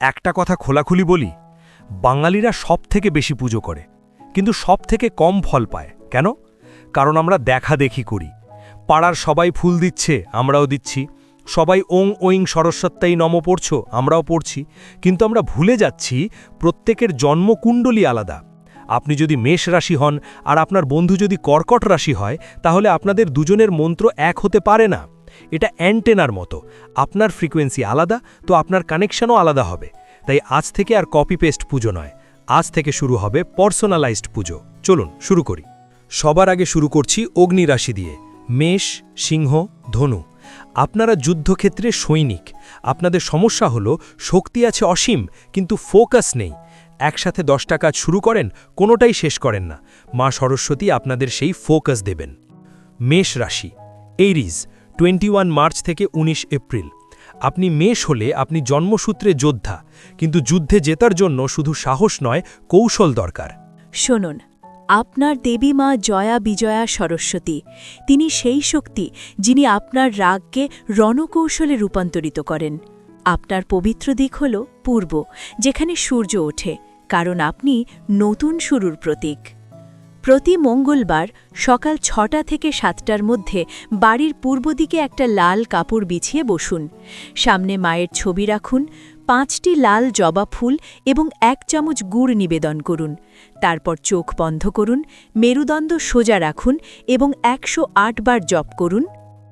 একটা কথা খোলাখুলি বলি, বাঙালিরা সব থেকে বেশি পুজো করে, কিন্তু সব থেকে কম ফল পায়। কেন? কারণ আমরা দেখা দেখি করি। পাড়ার সবাই ফুল দিচ্ছে, আমরাও দিচ্ছি। সবাই ওং ওইং সরস্বত্যাই নম পড়ছ, আমরাও পড়ছি। কিন্তু আমরা ভুলে যাচ্ছি, প্রত্যেকের জন্মকুণ্ডলী আলাদা। আপনি যদি মেষ রাশি হন, আর আপনার বন্ধু যদি কর্কট রাশি হয়, তাহলে আপনাদের দুজনের মন্ত্র এক হতে পারে না। এটা অ্যান্টেনার মতো। আপনার ফ্রিকোয়েন্সি আলাদা, তো আপনার কানেকশনও আলাদা হবে। তাই আজ থেকে আর কপি পেস্ট পুজো নয়। আজ থেকে শুরু হবে পার্সোনালাইজড পুজো। চলুন, শুরু করি। সবার আগে শুরু করছি অগ্নি রাশি দিয়ে। মেষ, সিংহ, ধনু। আপনারা যুদ্ধক্ষেত্রে সৈনিক। আপনাদের সমস্যা হলো, শক্তি আছে অসীম, কিন্তু ফোকাস নেই। একসাথে দশটা কাজ শুরু করেন, কোনোটাই শেষ করেন না। মা সরস্বতী আপনাদের সেই ফোকাস দেবেন। মেষ রাশি। এইরিজ টোয়েন্টি মার্চ থেকে ১৯ এপ্রিল। আপনি মেষ হলে আপনি জন্মসূত্রে যোদ্ধা, কিন্তু যুদ্ধে জেতার জন্য শুধু সাহস নয়, কৌশল দরকার। শুনুন, আপনার দেবী মা জয়া বিজয়া সরস্বতী, তিনি সেই শক্তি যিনি আপনার রাগকে রণকৌশলে রূপান্তরিত করেন। আপনার পবিত্র দিক হল পূর্ব, যেখানে সূর্য ওঠে, কারণ আপনি নতুন শুরুর প্রতীক। প্রতি মঙ্গলবার সকাল ছটা থেকে সাতটার মধ্যে বাড়ির পূর্ব দিকে একটা লাল কাপড় বিছিয়ে বসুন। সামনে মায়ের ছবি রাখুন, পাঁচটি লাল জবা ফুল এবং এক চামচ গুড় নিবেদন করুন। তারপর চোখ বন্ধ করুন, মেরুদণ্ড সোজা রাখুন এবং একশো আট বার জপ করুন,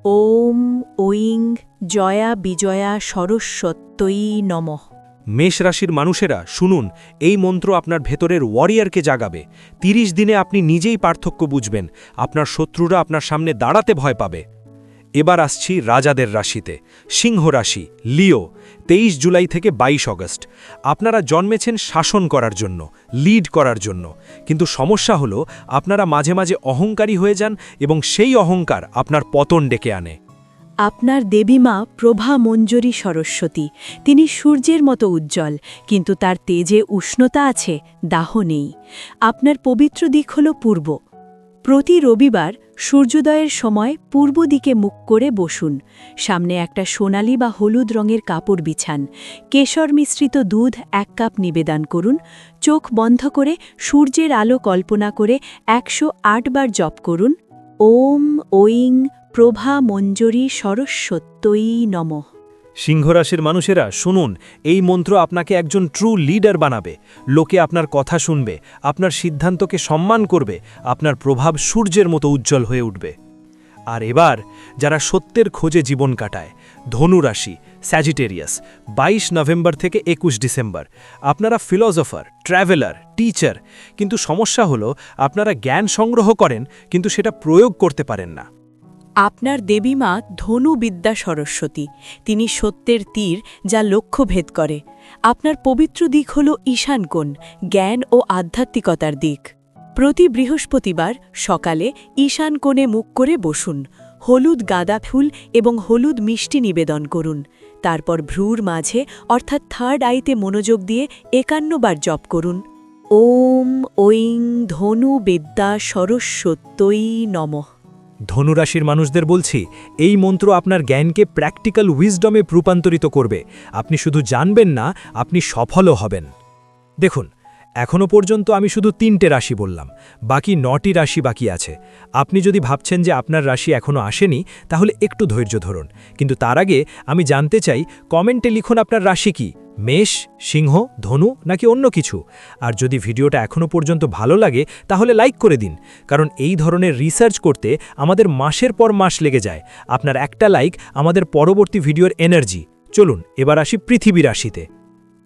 ওম, ঐং, জয়া, বিজয়া, সরস্বত্যই নমঃ। মেষ রাশির মানুষেরা, শুনুন, এই মন্ত্র আপনার ভেতরের ওয়ারিয়ারকে জাগাবে। ৩০ দিনে আপনি নিজেই পার্থক্য বুঝবেন, আপনার শত্রুরা আপনার সামনে দাঁড়াতে ভয় পাবে। এবার আসছি রাজাদের রাশিতে, সিংহ রাশি, লিও, তেইশ জুলাই থেকে ২২ অগস্ট। আপনারা জন্মেছেন শাসন করার জন্য লিড করার জন্য। কিন্তু সমস্যা হলো, আপনারা মাঝে মাঝে অহংকারী হয়ে যান এবং সেই অহংকার আপনার পতন ডেকে আনে। আপনার দেবীমা প্রভা মঞ্জরী সরস্বতী। তিনি সূর্যের মতো উজ্জ্বল, কিন্তু তার তেজে উষ্ণতা আছে, দাহ নেই। আপনার পবিত্র দিক হল পূর্ব। প্রতি রবিবার সূর্যোদয়ের সময় পূর্ব দিকে মুখ করে বসুন। সামনে একটা সোনালি বা হলুদ রঙের কাপড় বিছান। কেশর মিশ্রিত দুধ এক কাপ নিবেদন করুন। চোখ বন্ধ করে সূর্যের আলো কল্পনা করে একশো আট বার জপ করুন। ওম ঐং প্রভা মঞ্জরী সরস্বত্যই নমঃ। সিংহরাশির মানুষেরা, শুনুন, এই মন্ত্র আপনাকে একজন ট্রু লিডার বানাবে। লোকে আপনার কথা শুনবে, আপনার সিদ্ধান্তকে সম্মান করবে, আপনার প্রভাব সূর্যের মতো উজ্জ্বল হয়ে উঠবে। আর এবার, যারা সত্যের খোঁজে জীবন কাটায়, ধনুরাশি স্যাজিটেরিয়াস ২২ নভেম্বর থেকে একুশ ডিসেম্বর, আপনারা ফিলসফার ট্র্যাভেলার টিচার কিন্তু সমস্যা হলো, আপনারা জ্ঞান সংগ্রহ করেন, কিন্তু সেটা প্রয়োগ করতে পারেন না। আপনার দেবীমা ধনু বিদ্যা সরস্বতী। তিনি সত্যের তীর যা লক্ষ্য ভেদ করে। আপনার পবিত্র দিক হল ঈশানকোণ জ্ঞান ও আধ্যাত্মিকতার দিক। প্রতি বৃহস্পতিবার সকালে ঈশান কোণে মুখ করে বসুন। হলুদ গাঁদা ফুল এবং হলুদ মিষ্টি নিবেদন করুন। তারপর ভ্রুর মাঝে, অর্থাৎ থার্ড আইতে মনোযোগ দিয়ে একান্নবার জপ করুন। ওম ঐং ধনু বিদ্যা সরস্বত্যই নমঃ। ধনুরাশির মানুষদের বলছি, এই মন্ত্র আপনার জ্ঞানকে প্র্যাকটিক্যাল উইজডমে রূপান্তরিত করবে। আপনি শুধু জানবেন না, আপনি সফলও হবেন। দেখুন এখনও পর্যন্ত আমি শুধু তিনটে রাশি বললাম, বাকি নটি রাশি বাকি আছে। আপনি যদি ভাবছেন যে আপনার রাশি এখনও আসেনি, তাহলে একটু ধৈর্য ধরুন। কিন্তু তার আগে আমি জানতে চাই, কমেন্টে লিখুন আপনার রাশি কি? মেষ, সিংহ, ধনু নাকি অন্য কিছু? আর যদি ভিডিওটা এখনও পর্যন্ত ভালো লাগে, তাহলে লাইক করে দিন। কারণ এই ধরনের রিসার্চ করতে আমাদের মাসের পর মাস লেগে যায়। আপনার একটা লাইক আমাদের পরবর্তী ভিডিওর এনার্জি। চলুন, এবার আসি পৃথিবী রাশিতে।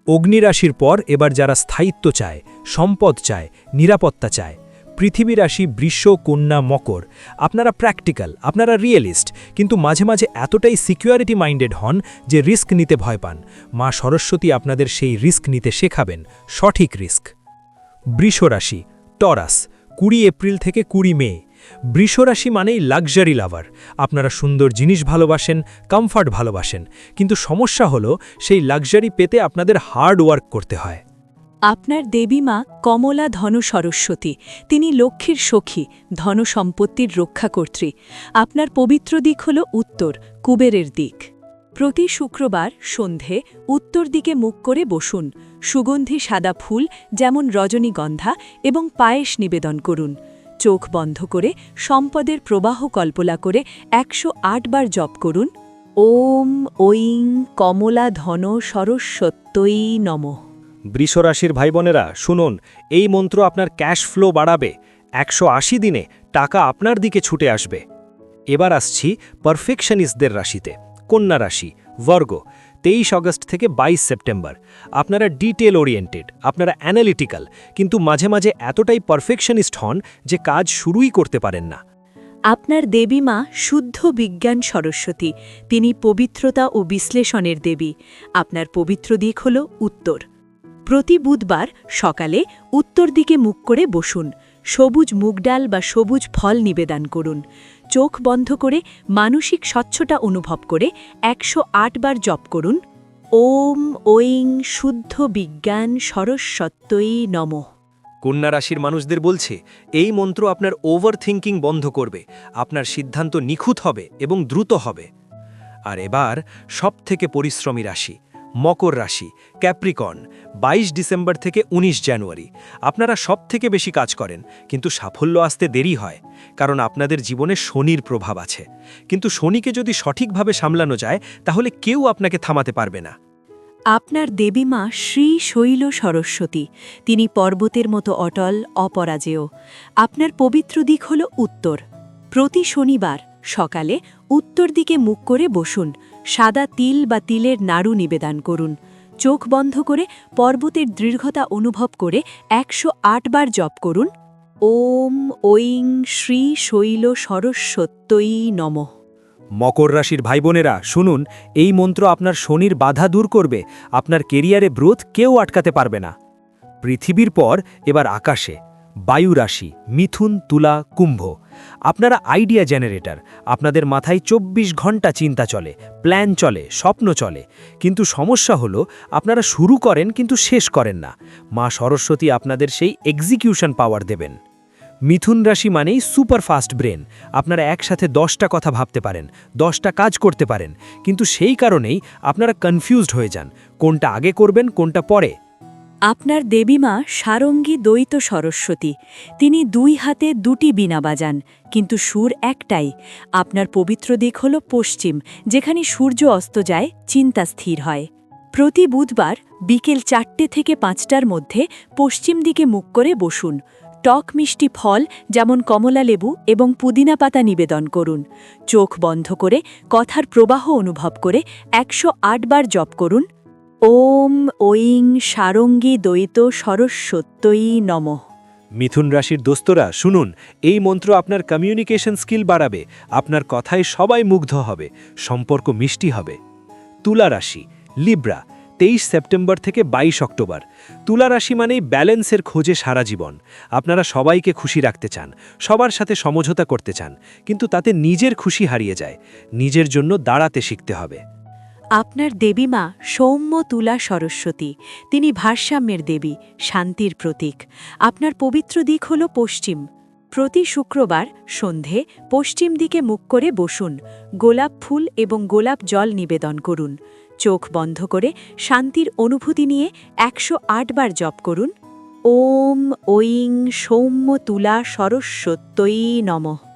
অগ্নি রাশির পর এবার যারা স্থায়িত্ব চায়, সম্পদ চায়, নিরাপত্তা চায়, পৃথিবী রাশি বৃষ, কন্যা, মকর, আপনারা প্র্যাকটিক্যাল, আপনারা রিয়েলিস্ট, কিন্তু মাঝে মাঝে এতটাই সিকিউরিটি মাইন্ডেড হন যে রিস্ক নিতে ভয় পান। মা সরস্বতী আপনাদের সেই রিস্ক নিতে শেখাবেন, সঠিক রিস্ক। বৃষ রাশি, টরাস, কুড়ি এপ্রিল থেকে কুড়ি মে বৃষরাশি মানেই লাক্সারি লাভার আপনারা সুন্দর জিনিস ভালোবাসেন কমফর্ট ভালোবাসেন। কিন্তু সমস্যা হলো, সেই লাক্সারি পেতে আপনাদের হার্ড ওয়ার্ক করতে হয়। আপনার দেবীমা কমলা ধন সরস্বতী, তিনি লক্ষ্মীর সখী, ধন সম্পত্তির রক্ষাকর্ত্রী। আপনার পবিত্র দিক হল উত্তর, কুবেরের দিক। প্রতি শুক্রবার সন্ধে উত্তর দিকে মুখ করে বসুন। সুগন্ধি সাদা ফুল, যেমন রজনীগন্ধা, এবং পায়েস নিবেদন করুন। চোখ বন্ধ করে সম্পদের প্রবাহ কল্পনা করে একশো আট বার জপ করুন। ওম ঐং কমলা ধন সরস্বত্যই নমঃ। বৃষরাশির ভাই বোনেরা শুনুন, এই মন্ত্র আপনার ক্যাশ ফ্লো বাড়াবে। একশো আশি দিনে টাকা আপনার দিকে ছুটে আসবে। এবার আসছি পারফেকশনিস্টদের রাশিতে। কন্যা রাশি, বর্গ তেইশ আগস্ট থেকে ২২ সেপ্টেম্বর। আপনারা ডিটেল ওরিয়েন্টেড, আপনারা অ্যানালিটিক্যাল, কিন্তু মাঝে মাঝে এতটাই পারফেকশনিস্ট হন যে কাজ শুরুই করতে পারেন না। আপনার দেবী মা শুদ্ধ বিজ্ঞান সরস্বতী, তিনি পবিত্রতা ও বিশ্লেষণের দেবী। আপনার পবিত্র দিক হল উত্তর। প্রতি বুধবার সকালে উত্তর দিকে মুখ করে বসুন। সবুজ মুগ ডাল বা সবুজ ফল নিবেদন করুন। চোখ বন্ধ করে মানসিক স্বচ্ছতা অনুভব করে একশো আট বার জপ করুন। ওম ঐং শুদ্ধ বিজ্ঞান সরস্বত্যই নমঃ। কন্যা রাশির মানুষদের বলছে, এই মন্ত্র আপনার ওভার থিঙ্কিং বন্ধ করবে, আপনার সিদ্ধান্ত নিখুঁত হবে এবং দ্রুত হবে। আর এবার সবথেকে পরিশ্রমী রাশি মকর রাশি ক্যাপ্রিকন ২২ ডিসেম্বর থেকে ১৯ জানুয়ারি। আপনারা সব থেকে বেশি কাজ করেন, কিন্তু সাফল্য আসতে দেরি হয়, কারণ আপনাদের জীবনে শনির প্রভাব আছে। কিন্তু শনিকে যদি সঠিকভাবে সামলানো যায়, তাহলে কেউ আপনাকে থামাতে পারবে না। আপনার দেবীমা শ্রী শৈল সরস্বতী, তিনি পর্বতের মতো অটল, অপরাজেয়। আপনার পবিত্র দিক হল উত্তর। প্রতি শনিবার সকালে উত্তর দিকে মুখ করে বসুন সাদা তিল বা তিলের নাড়ু নিবেদন করুন। চোখ বন্ধ করে পর্বতের দৃঢ়তা অনুভব করে একশো আট বার জপ করুন। ওম ঐং শ্রী শৈল সরস্বত্যই নমঃ। মকর রাশির ভাই বোনেরা শুনুন, এই মন্ত্র আপনার শনির বাধা দূর করবে। আপনার কেরিয়ারে ব্রোথ কেউ আটকাতে পারবে না। পৃথিবীর পর, এবার আকাশে। বায়ু রাশি, মিথুন, তুলা, কুম্ভ। আপনারা আইডিয়া জেনারেটর আপনাদের মাথায় ২৪ ঘণ্টা চিন্তা চলে প্ল্যান চলে, স্বপ্ন চলে। কিন্তু সমস্যা হলো, আপনারা শুরু করেন কিন্তু শেষ করেন না। মা সরস্বতী আপনাদের সেই এক্সিকিউশন পাওয়ার দেবেন। মিথুন রাশি মানেই সুপার ফাস্ট ব্রেন আপনারা একসাথে দশটা কথা ভাবতে পারেন, দশটা কাজ করতে পারেন। কিন্তু সেই কারণেই আপনারা কনফিউজড হয়ে যান। কোনটা আগে করবেন, কোনটা পরে? আপনার দেবীমা সারঙ্গী দ্বৈত সরস্বতী। তিনি দুই হাতে দুটি বীণা বাজান, কিন্তু সুর একটাই। আপনার পবিত্র দিক হল পশ্চিম, যেখানে সূর্য অস্ত যায়, চিন্তা স্থির হয়। প্রতি বুধবার বিকেল চারটে থেকে পাঁচটার মধ্যে পশ্চিম দিকে মুখ করে বসুন। টক মিষ্টি ফল যেমন কমলা লেবু এবং পুদিনা পাতা নিবেদন করুন। চোখ বন্ধ করে কথার প্রবাহ অনুভব করে একশো বার জপ করুন। ওম ঐং সারঙ্গী দ্বৈত সরস্বত্যই নমঃ। মিথুন রাশির দোস্তরা, শুনুন, এই মন্ত্র আপনার কমিউনিকেশন স্কিল বাড়াবে, আপনার কথায় সবাই মুগ্ধ হবে, সম্পর্ক মিষ্টি হবে। তুলা রাশি লিব্রা তেইশ সেপ্টেম্বর থেকে ২২ অক্টোবর। তুলা রাশি মানেই ব্যালেন্সের খোঁজে সারা জীবন। আপনারা সবাইকে খুশি রাখতে চান, সবার সাথে সমঝোতা করতে চান, কিন্তু তাতে নিজের খুশি হারিয়ে যায়, নিজের জন্য দাঁড়াতে শিখতে হবে। আপনার দেবীমা সৌম্য তুলা সরস্বতী। তিনি ভারসাম্যের দেবী, শান্তির প্রতীক। আপনার পবিত্র দিক হল পশ্চিম। প্রতি শুক্রবার সন্ধে পশ্চিম দিকে মুখ করে বসুন। গোলাপ ফুল এবং গোলাপ জল নিবেদন করুন। চোখ বন্ধ করে শান্তির অনুভূতি নিয়ে একশো বার জপ করুন। ওম ঐং সৌম্য তুলা সরস্বত্যই নমঃ।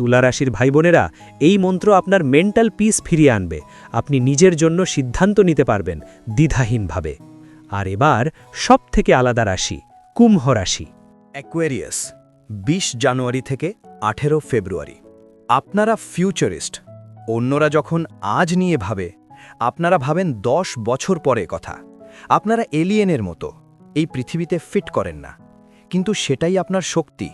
তুলা রাশির ভাই বোনেরা এই মন্ত্র আপনার মেন্টাল পিস ফিরিয়ে আনবে। আপনি নিজের জন্য সিদ্ধান্ত নিতে পারবেন দ্বিধাহীনভাবে। আর এবার সব থেকে আলাদা রাশি, কুম্ভ রাশি। অ্যাকোয়ারিয়াস বিশ জানুয়ারি থেকে আঠেরো ফেব্রুয়ারি। আপনারা ফিউচারিস্ট অন্যরা যখন আজ নিয়ে ভাবে, আপনারা ভাবেন দশ বছর পরে কথা। আপনারা এলিয়েনের মতো, এই পৃথিবীতে ফিট করেন না। কিন্তু সেটাই আপনার শক্তি।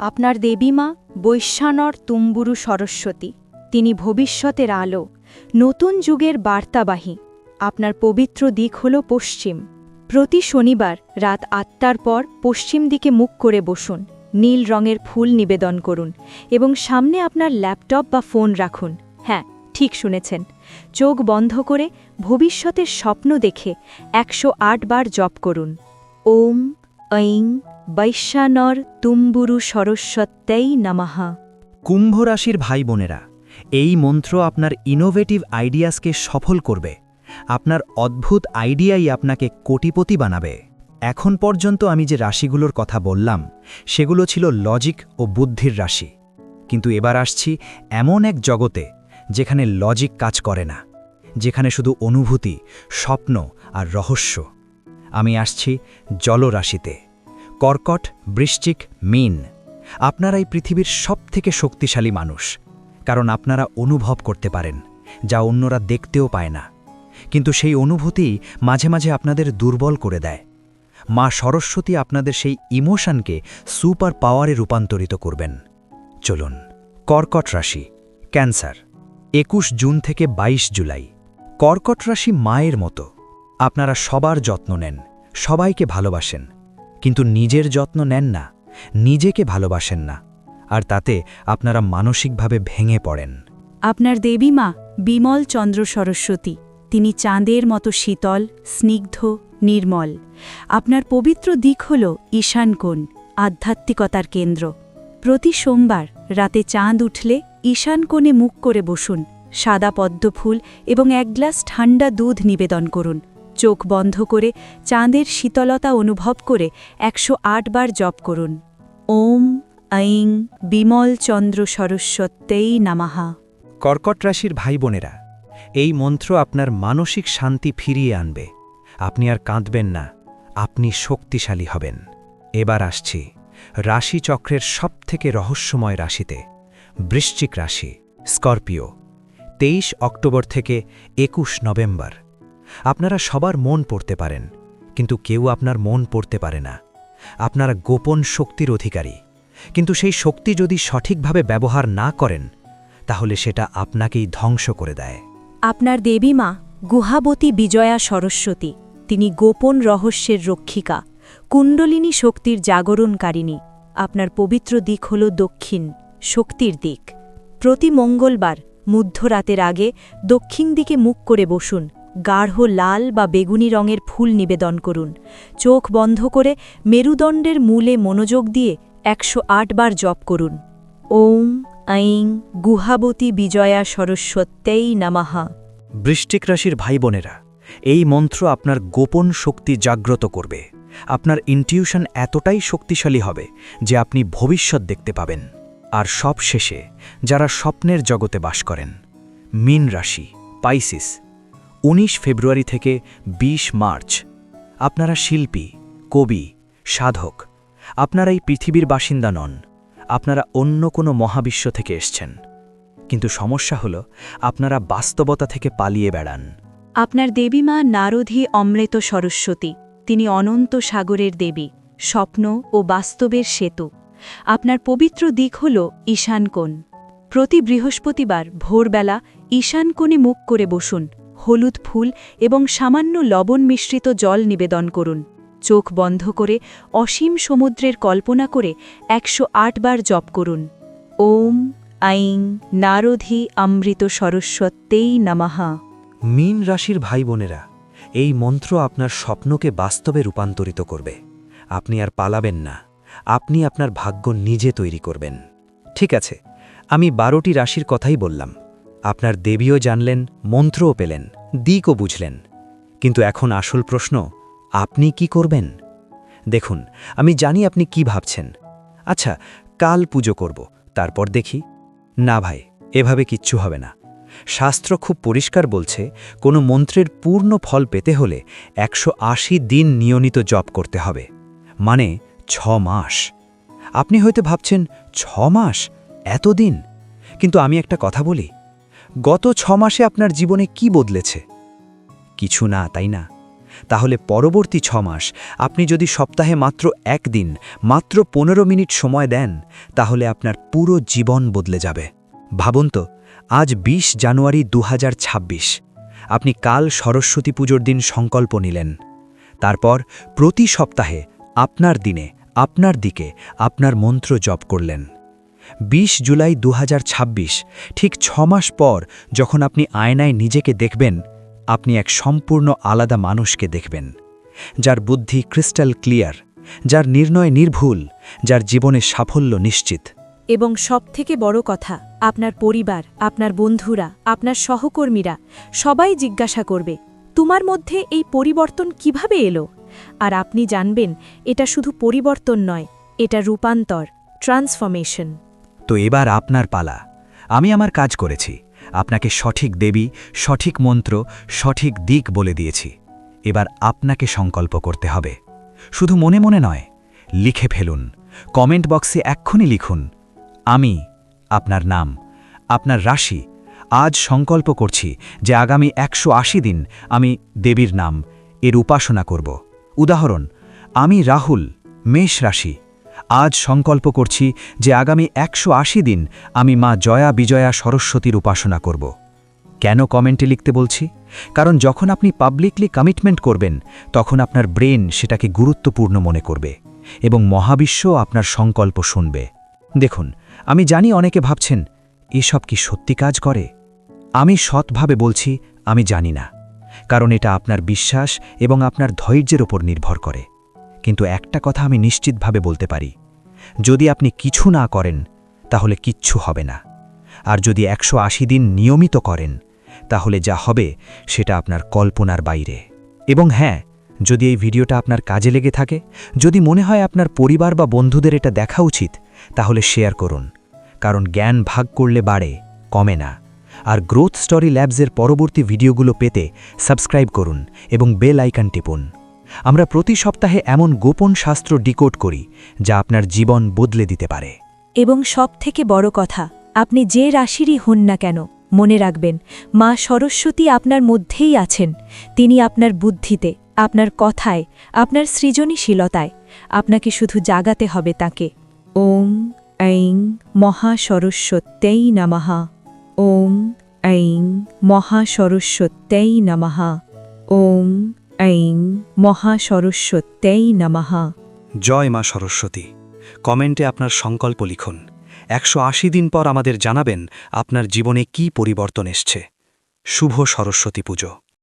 আপনার দেবীমা বৈশ্যানর তুম্বুরু সরস্বতী, তিনি ভবিষ্যতের আলো, নতুন যুগের বার্তাবাহী। আপনার পবিত্র দিক হল পশ্চিম। প্রতি শনিবার রাত আটটার পর পশ্চিম দিকে মুখ করে বসুন, নীল রঙের ফুল নিবেদন করুন এবং সামনে আপনার ল্যাপটপ বা ফোন রাখুন। হ্যাঁ ঠিক শুনেছেন। চোখ বন্ধ করে ভবিষ্যতের স্বপ্ন দেখে একশো আট বার জপ করুন। ওম, ঐং বৈশ্যানর তুম্বুরু সরস্বত্যই নামাহা কুম্ভ রাশির ভাই বোনেরা এই মন্ত্র আপনার ইনোভেটিভ আইডিয়াসকে সফল করবে। আপনার অদ্ভুত আইডিয়াই আপনাকে কোটিপতি বানাবে। এখন পর্যন্ত আমি যে রাশিগুলোর কথা বললাম, সেগুলো ছিল লজিক ও বুদ্ধির রাশি। কিন্তু এবার আসছি এমন এক জগতে, যেখানে লজিক কাজ করে না, যেখানে শুধু অনুভূতি, স্বপ্ন আর রহস্য। আমি আসছি জলরাশিতে। কর্কট, বৃশ্চিক, মিন। আপনারাই পৃথিবীর সবথেকে শক্তিশালী মানুষ। কারণ আপনারা অনুভব করতে পারেন, যা অন্যরা দেখতেও পায় না। কিন্তু সেই অনুভূতি মাঝে মাঝে আপনাদের দুর্বল করে দেয়। মা সরস্বতী আপনাদের সেই ইমোশনকে সুপার পাওয়ারে রূপান্তরিত করবেন। চলুন, কর্কট রাশি, ক্যান্সার, একুশ জুন থেকে ২২ জুলাই। কর্কট রাশি মায়ের মতো। আপনারা সবার যত্ন নেন, সবাইকে ভালোবাসেন। কিন্তু নিজের যত্ন নেন না, নিজেকে ভালোবাসেন না, আর তাতে আপনারা মানসিকভাবে ভেঙে পড়েন। আপনার দেবী মা বিমল চন্দ্র সরস্বতী, তিনি চাঁদের মতো শীতল, স্নিগ্ধ, নির্মল। আপনার পবিত্র দিক হল ঈশানকোণ আধ্যাত্মিকতার কেন্দ্র। প্রতি সোমবার রাতে চাঁদ উঠলে ঈশানকোণে মুখ করে বসুন, সাদা পদ্মফুল এবং এক গ্লাস ঠান্ডা দুধ নিবেদন করুন। চোখ বন্ধ করে চাঁদের শীতলতা অনুভব করে একশো আট বার জপ করুন। ওম ঐং বিমল চন্দ্র সরস্বত্যেই নামাহা কর্কট রাশির ভাই বোনেরা এই মন্ত্র আপনার মানসিক শান্তি ফিরিয়ে আনবে। আপনি আর কাঁদবেন না, আপনি শক্তিশালী হবেন। এবার আসছি রাশিচক্রের সবথেকে রহস্যময় রাশিতে, বৃশ্চিক রাশি, স্করপিও, তেইশ অক্টোবর থেকে একুশ নভেম্বর। আপনারা সবার মন পড়তে পারেন, কিন্তু কেউ আপনার মন পড়তে পারে না। আপনারা গোপন শক্তির অধিকারী। কিন্তু সেই শক্তি যদি সঠিকভাবে ব্যবহার না করেন, তাহলে সেটা আপনাকেই ধ্বংস করে দেয়। আপনার দেবী মা, গুহাবতী বিজয়া সরস্বতী, তিনি গোপন রহস্যের রক্ষিকা, কুণ্ডলিনী শক্তির জাগরণকারিণী। আপনার পবিত্র দিক হল দক্ষিণ, শক্তির দিক। প্রতি মঙ্গলবার, মধ্যরাতের আগে দক্ষিণ দিকে মুখ করে বসুন। গাঢ় লাল বা বেগুনি রঙের ফুল নিবেদন করুন। চোখ বন্ধ করে মেরুদণ্ডের মূলে মনোযোগ দিয়ে একশো বার জপ করুন। ওম ঐং গুহাবতী বিজয়া সরস্বত্যেই নমঃ। বৃষ্টিক রাশির ভাই বোনেরা, এই মন্ত্র আপনার গোপন শক্তি জাগ্রত করবে। আপনার ইনটিউশন এতটাই শক্তিশালী হবে যে আপনি ভবিষ্যৎ দেখতে পাবেন। আর সব শেষে যারা স্বপ্নের জগতে বাস করেন, মিন রাশি, পাইসিস ১৯ ফেব্রুয়ারি থেকে ২০ মার্চ। আপনারা শিল্পী, কবি, সাধক, আপনারা এই পৃথিবীর বাসিন্দা নন, আপনারা অন্য কোনো মহাবিশ্ব থেকে এসছেন। কিন্তু সমস্যা হল, আপনারা বাস্তবতা থেকে পালিয়ে বেড়ান। আপনার দেবী মা নারধী অমৃত সরস্বতী, তিনি অনন্ত সাগরের দেবী, স্বপ্ন ও বাস্তবের সেতু। আপনার পবিত্র দিক হল ঈশানকোণ প্রতি বৃহস্পতিবার ভোরবেলা ঈশানকোণে মুখ করে বসুন হলুদ ফুল এবং সামান্য লবণ মিশ্রিত জল নিবেদন করুন। চোখ বন্ধ করে অসীম সমুদ্রের কল্পনা করে একশো আট বার জপ করুন। ওম আইং নারধী অমৃত সরস্বত্যেই নামাহা মীন রাশির ভাই বোনেরা এই মন্ত্র আপনার স্বপ্নকে বাস্তবে রূপান্তরিত করবে। আপনি আর পালাবেন না। আপনি আপনার ভাগ্য নিজে তৈরি করবেন। ঠিক আছে, আমি বারোটি রাশির কথাই বললাম। আপনার দেবীও জানলেন, মন্ত্রও পেলেন, দিকও বুঝলেন। কিন্তু এখন আসল প্রশ্ন, আপনি কি করবেন? দেখুন, আমি জানি আপনি কি ভাবছেন। আচ্ছা কাল পুজো করব, তারপর দেখি। না ভাই, এভাবে কিচ্ছু হবে না। শাস্ত্র খুব পরিষ্কার বলছে, কোনো মন্ত্রের পূর্ণ ফল পেতে হলে একশো আশি দিন নিয়মিত জপ করতে হবে। মানে ছ মাস। আপনি হয়তো ভাবছেন, ছ মাস? এত দিন কিন্তু আমি একটা কথা বলি গত ছ মাসে আপনার জীবনে কি বদলেছে? কিছু না, তাই না? তাহলে পরবর্তী ছ মাস আপনি যদি সপ্তাহে মাত্র একদিন, মাত্র পনেরো মিনিট সময় দেন, তাহলে আপনার পুরো জীবন বদলে যাবে। ভাবুন তো, আজ ২০ জানুয়ারি দু হাজার ছাব্বিশ। আপনি কাল সরস্বতী পুজোর দিন সংকল্প নিলেন। তারপর প্রতি সপ্তাহে আপনার দিনে, আপনার দিকে আপনার মন্ত্র জপ করলেন। ২০ জুলাই দু হাজার ছাব্বিশ, ঠিক ছ মাস পর যখন আপনি আয়নায় নিজেকে দেখবেন, আপনি এক সম্পূর্ণ আলাদা মানুষকে দেখবেন, যার বুদ্ধি ক্রিস্টাল ক্লিয়ার, যার নির্ণয় নির্ভুল, যার জীবনে সাফল্য নিশ্চিত। এবং সবথেকে বড় কথা, আপনার পরিবার, আপনার বন্ধুরা, আপনার সহকর্মীরা সবাই জিজ্ঞাসা করবে, তোমার মধ্যে এই পরিবর্তন কীভাবে এলো? আর আপনি জানবেন, এটা শুধু পরিবর্তন নয়, এটা রূপান্তর, ট্রান্সফরমেশন। তো এবার আপনার পালা। আমি আমার কাজ করেছি। আপনাকে সঠিক দেবী, সঠিক মন্ত্র, সঠিক দিক বলে দিয়েছি। এবার আপনাকে সংকল্প করতে হবে। শুধু মনে মনে নয়, লিখে ফেলুন। কমেন্ট বক্সে এক্ষুনি লিখুন, আমি আপনার নাম, আপনার রাশি, আজ সংকল্প করছি যে আগামী একশো আশি দিন আমি দেবীর নাম এর উপাসনা করব। উদাহরণ, আমি রাহুল, মেষ রাশি। আজ সংকল্প করছি যে আগামী একশো আশি দিন আমি মা জয়া বিজয়া সরস্বতীর উপাসনা করব। কেন কমেন্টে লিখতে বলছি? কারণ যখন আপনি পাবলিকলি কমিটমেন্ট করবেন, তখন আপনার ব্রেন সেটাকে গুরুত্বপূর্ণ মনে করবে এবং মহাবিশ্ব আপনার সংকল্প শুনবে। দেখুন, আমি জানি অনেকে ভাবছেন, এসব কি সত্যি কাজ করে? আমি সৎভাবে বলছি, আমি জানি না। কারণ এটা আপনার বিশ্বাস এবং আপনার ধৈর্যের ওপর নির্ভর করে। কিন্তু একটা কথা আমি নিশ্চিতভাবে বলতে পারি। যদি আপনি কিছু না করেন, তাহলে কিচ্ছু হবে না। আর যদি একশো আশি দিন নিয়মিত করেন, তাহলে যা হবে সেটা আপনার কল্পনার বাইরে। এবং হ্যাঁ যদি এই ভিডিওটা আপনার কাজে লেগে থাকে, যদি মনে হয় আপনার পরিবার বা বন্ধুদের এটা দেখা উচিত, তাহলে শেয়ার করুন। কারণ জ্ঞান ভাগ করলে বাড়ে, কমে না। আর গ্রোথ স্টোরি ল্যাবসের পরবর্তী ভিডিওগুলো পেতে সাবস্ক্রাইব করুন এবং বেল আইকন টিপুন। আমরা প্রতি সপ্তাহে এমন গোপন শাস্ত্র ডিকোড করি, যা আপনার জীবন বদলে দিতে পারে। এবং সবথেকে বড় কথা, আপনি যে রাশিরই হন না কেন, মনে রাখবেন, মা সরস্বতী আপনার মধ্যেই আছেন। তিনি আপনার বুদ্ধিতে, আপনার কথায়, আপনার সৃজনীশীলতায়। আপনাকে শুধু জাগাতে হবে তাকে। ওম ঐং মহাসরস্বত্যৈ নমঃ। ওম ঐং মহাসরস্বত্যৈ নমঃ। ওম ঐং মহাসরস্বত্যৈ নমঃ। জয় মা সরস্বতী। কমেন্টে আপনার সংকল্প লিখুন। একশো আশি দিন পর আমাদের জানাবেন আপনার জীবনে কি পরিবর্তন এসছে। শুভ সরস্বতী পুজো।